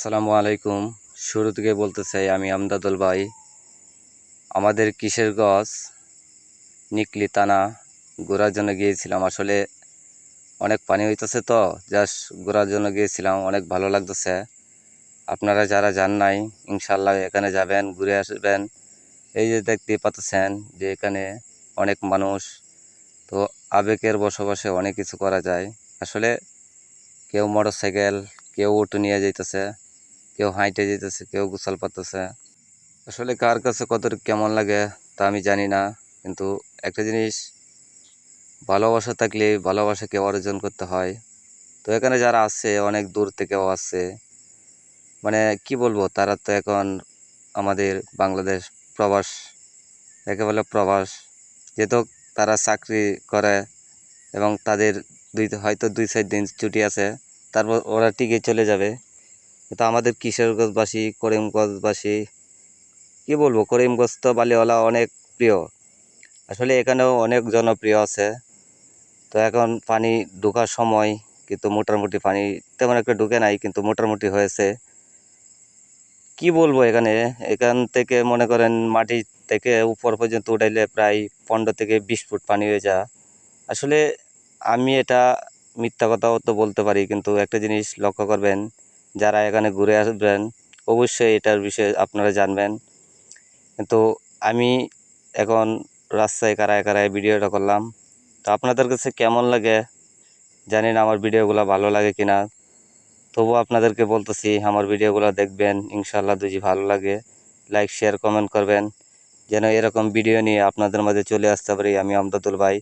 আসসালামু আলাইকুম। শুরু থেকে বলতে চাই, আমি আমদাদুল ভাই। আমাদের কিসের গছ? নিকলি টানা ঘোরার জন্য গিয়েছিলাম। আসলে অনেক পানি হইতেছে তো, জাস্ট ঘোরার জন্য গিয়েছিলাম। অনেক ভালো লাগতেছে। আপনারা যারা যান নাই ইনশাল্লাহ এখানে যাবেন, ঘুরে আসবেন। এই যে দেখতে পাচ্ছেন যে এখানে অনেক মানুষ। তো আবেগের বসবাসে অনেক কিছু করা যায়। আসলে কেউ মোটর সাইকেল কেউ অটো নিয়ে যাইতেছে। কেউ হাঁটে যেতেছে, কেউ গোসল পাতেছে আসলে কার কাছে কত কেমন লাগে তা আমি জানি না, কিন্তু একটা জিনিস ভালোবাসা থাকলে ভালোবাসাকে অর্জন করতে হয়। তো এখানে যারা আছে, অনেক দূর থেকেও আসছে মানে কি বলব, তারা তো এখন আমাদের বাংলাদেশ প্রবাস, একে বলে প্রবাস। যেহেতু তারা চাকরি করে এবং তাদের দুই, হয়তো দুই, চার দিন ছুটি আছে, তারপর ওরা টিকে চলে যাবে। কিন্তু আমাদের কিশোরগঞ্জবাসী করিমগঞ্জবাসী কী বলব? করিমগঞ্জ তো বালিওয়ালা অনেক প্রিয়। আসলে এখানেও অনেক জনপ্রিয় আছে। তো এখন পানি ঢোকার সময় কিন্তু মোটামুটি পানি তেমন একটা ঢুকে নাই, কিন্তু মোটামুটি হয়েছে। কি বলব এখানে? এখান থেকে মনে করেন মাটি থেকে উপর পর্যন্ত উঠাইলে প্রায় পনেরো থেকে বিশ ফুট পানি হয়ে যা আসলে আমি এটা মিথ্যা কথাও তো বলতে পারি, কিন্তু একটা জিনিস লক্ষ্য করবেন যারা এখানে ঘুরে আসবেন, অবশ্যই এটার বিষয়ে আপনারা জানবেন। তো আমি এখন রাস্তায় কারায় কারায় ভিডিওটা করলাম। তো আপনাদের কাছে কেমন লাগে? জানি না আমার ভিডিওগুলো ভালো লাগে কি না তবুও আপনাদেরকে বলতেছি, আমার ভিডিওগুলো দেখবেন ইনশাল্লাহ দুজি ভালো লাগে। লাইক শেয়ার কমেন্ট করবেন। যেন এরকম ভিডিও নিয়ে আপনাদের মাঝে চলে আসতে পারি আমি আমদাদুল ভাই।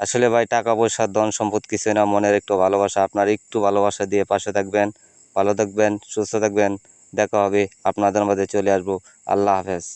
আসলে ভাই, টাকা পয়সা, ধন সম্পদ কিছু না, মনের একটু ভালোবাসা, আপনার একটু ভালোবাসা দিয়ে পাশে থাকবেন। ভালো থাকবেন সুস্থ থাকবেন। দেখা হবে আপনাদের মাঝে চলে আসব। আল্লাহ হাফেজ।